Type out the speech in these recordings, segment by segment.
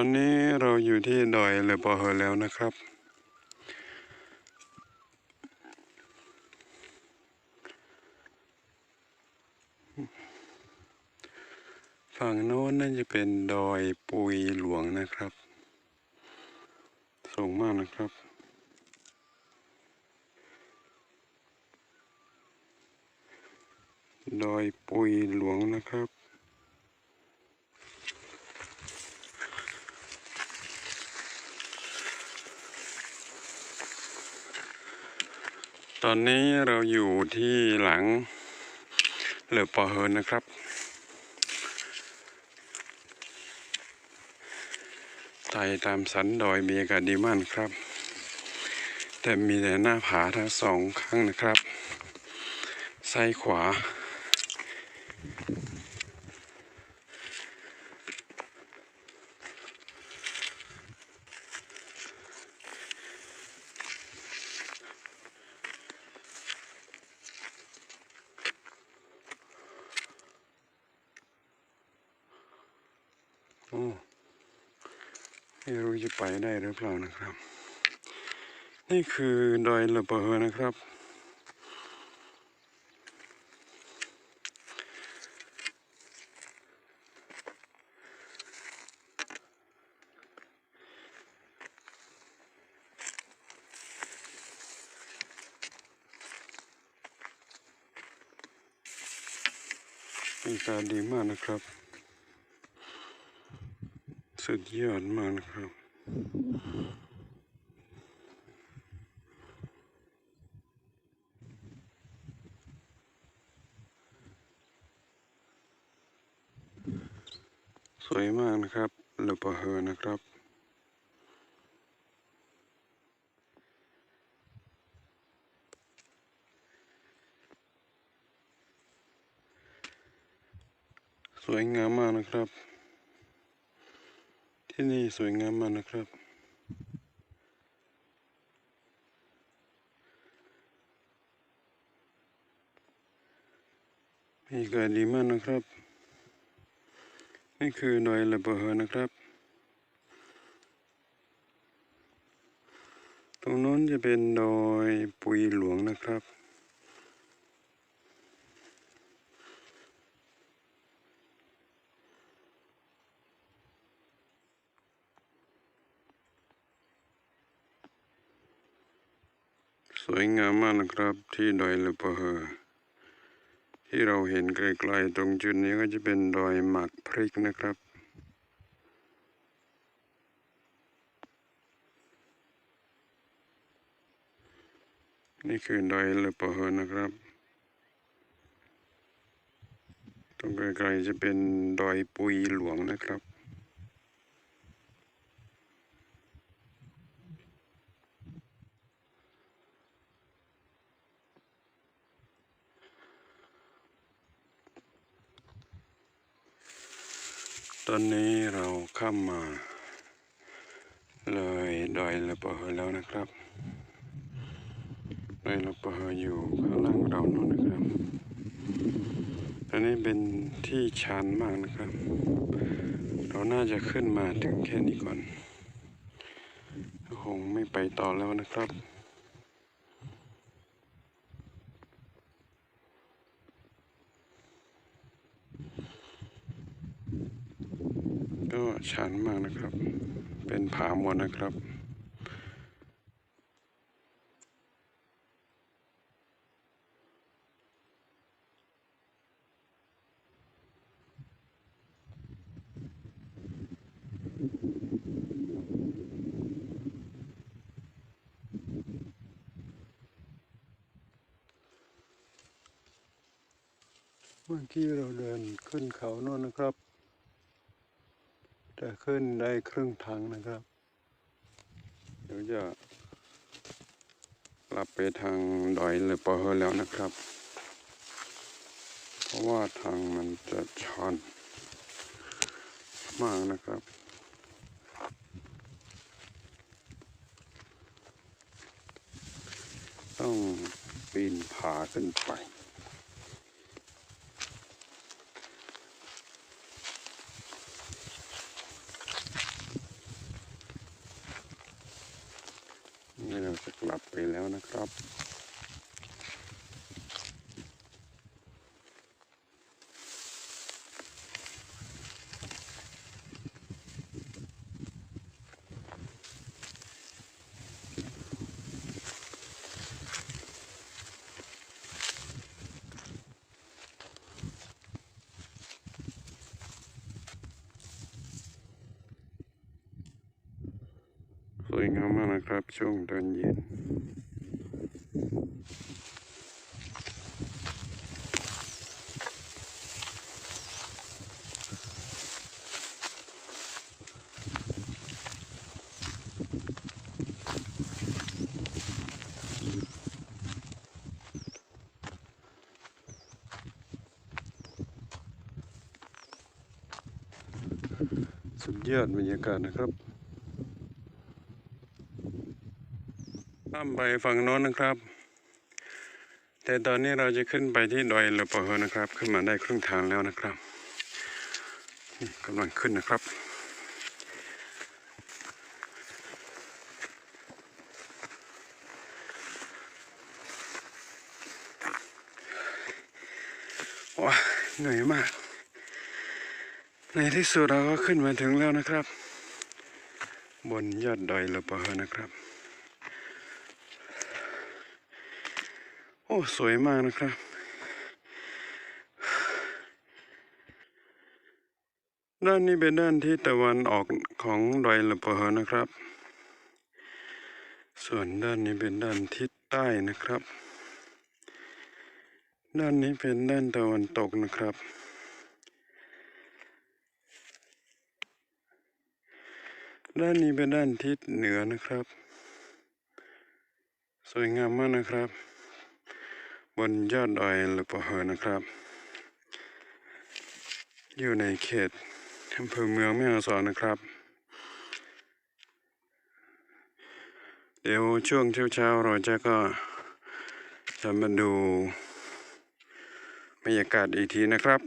อนนี้เราอยู่ที่ดอยเลปอเฮอแล้วนะครับ ฝั่งโน้นน่าจะเป็นดอยปุยหลวงนะครับ สูงมากนะครับดอยปุยหลวงนะครับ ตอนนี้เราอยู่ที่หลังเลอปอเฮินนะครับ ไต่ตามสันดอยเมียกาดีมันครับ แต่มีแต่หน้าผาทั้งสองข้างนะครับ ซ้ายขวา ไม่รู้จะไปได้หรือเปล่านะครับ นี่คือดอยละเบอนะครับอากาศดีมากนะครับ สุดยอดมากนะครับสวยมากนะครับเลปะเฮอนะครับ สวยงามมากนะครับ ที่นี่สวยงามมากนะครับ มีอากาศดีมากนะครับ นี่คือดอยละเบอเฮอนะครับ ตรงโน้นจะเป็นดอยปุยหลวงนะครับ สวยงามมากนะครับ ที่ดอยละเบอเฮอที่เราเห็นไกลๆตรงจุดนี้ก็จะเป็นดอยหมักพริกนะครับ นี่คือดอยละเบอเฮอนะครับ ตรงไกลๆจะเป็นดอยปุยหลวงนะครับ ตอนนี้เราข้ามมาเลยดอยละเปอแล้วนะครับดอยละเปออยู่ข้างล่างเราโน่นนะครับ ตอนนี้เป็นที่ชันมากนะครับ เราน่าจะขึ้นมาถึงแค่นี้ก่อน คงไม่ไปต่อแล้วนะครับ ชันมากนะครับ เป็นผาหมดนะครับ เมื่อกี้เราเดินขึ้นเขาโน่นนะครับ แต่ขึ้นได้ครึ่งทางนะครับ เดี๋ยวจะกลับไปทางดอยเลปอเฮอแล้วนะครับ เพราะว่าทางมันจะชันมากนะครับต้องปีนผาขึ้นไป นี้เราจะกลับไปแล้วนะครับ วยงามมากนะครับ ช่วงตอนเย็นสุดยอดบรรยากาศนะครับ ข้ามไปฝั่งโน้นนะครับ แต่ตอนนี้เราจะขึ้นไปที่ดอยเลปะเฮนะครับ ขึ้นมาได้ครึ่งทางแล้วนะครับนี่กำลังขึ้นนะครับว้าเหนื่อยมาก ในที่สุดเราก็ขึ้นมาถึงแล้วนะครับ บนยอดดอยเลปะเฮนะครับ โอ้สวยมากนะครับ ด้านนี้เป็นด้านที่ตะวันออกของดอยละเปอนะครับ ส่วนด้านนี้เป็นด้านทิศใต้นะครับ ด้านนี้เป็นด้านตะวันตกนะครับด้านนี้เป็นด้านทิศเหนือนะครับ สวยงามมากนะครับ บนยอดดอยหลปะเฮอนะครับ อยู่ในเขตอำเภอเมืองแม่ฮ่องสอนนะครับ เดี๋ยวช่วงเช้าๆเราจะก็จะมาดูบรรยากาศอีกทีนะครับ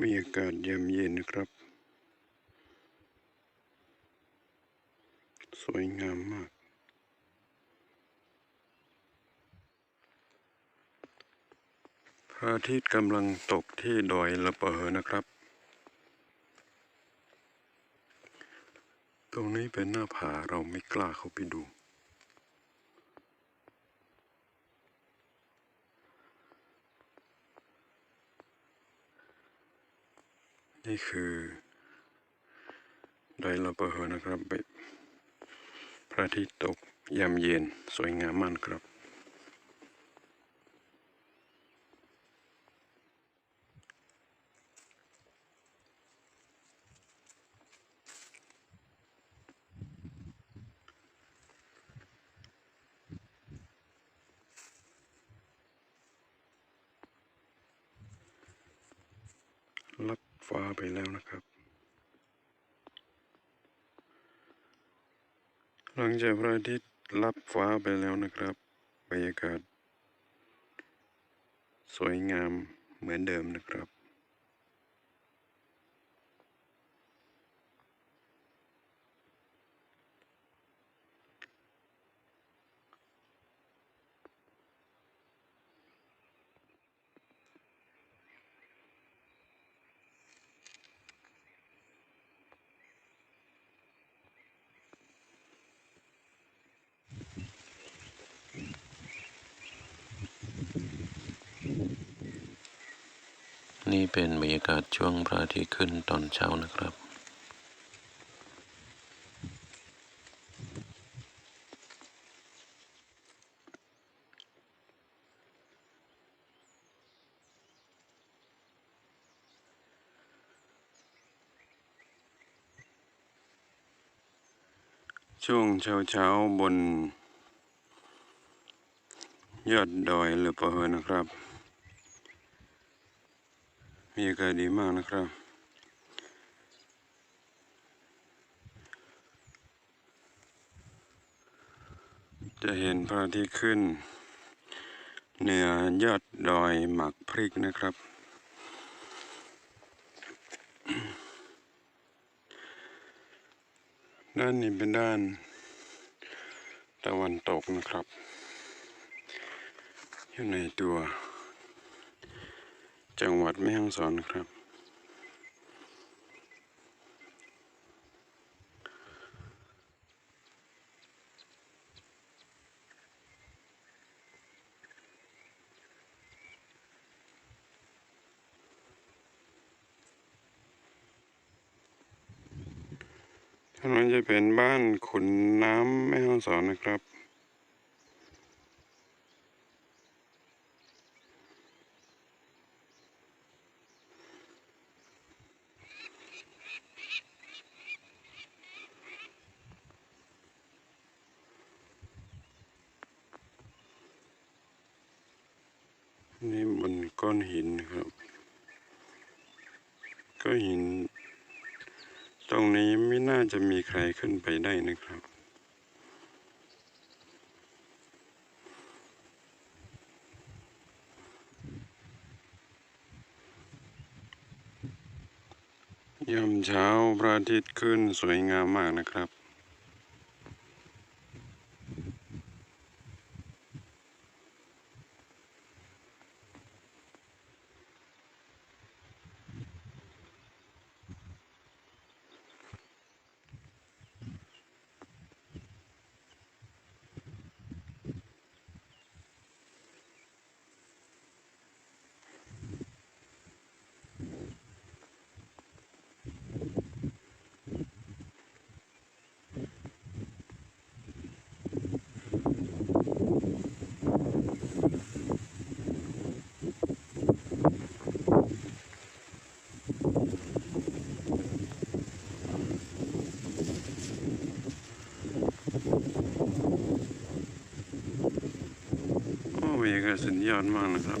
บรรยากาศเย็นเย็นนะครับ สวยงามมาก พระอาทิตย์กำลังตกที่ดอยละเปอนะครับ ตรงนี้เป็นหน้าผาเราไม่กล้าเข้าไปดู นี่คือดอยละเปอนะครับไป พระอาทิตย์ตกยามเย็นสวยงามมากครับลับฟ้าไปแล้วนะครับ หลังจากพระอาทิตย์ลับฟ้าไปแล้วนะครับ บรรยากาศ สวยงามเหมือนเดิมนะครับ นี่เป็นบรรยากาศช่วงพระอาทิตย์ขึ้นตอนเช้านะครับ ช่วงเช้าเช้าบน ยอดดอยเลอเปอร์นะครับ มีอากาศดีมากนะครับ จะเห็นพระอาทิตย์ขึ้น เหนือยอดดอยหมักพริกนะครับ ด้านนี้เป็นด้านตะวันตกนะครับ อยู่ในตัว จังหวัดแม่ฮ่องสอนครับ ถนนจะเป็นบ้านขุนน้ำแม่ฮ่องสอนนะครับ นี่บนก้อนหินครับก้อนหิน ตรงนี้ไม่น่าจะมีใครขึ้นไปได้นะครับ ยามเช้าพระอาทิตย์ขึ้นสวยงามมากนะครับ โอ้เวก็สุดยอดมากนะครับ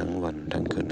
ทั้งวันทั้งคืน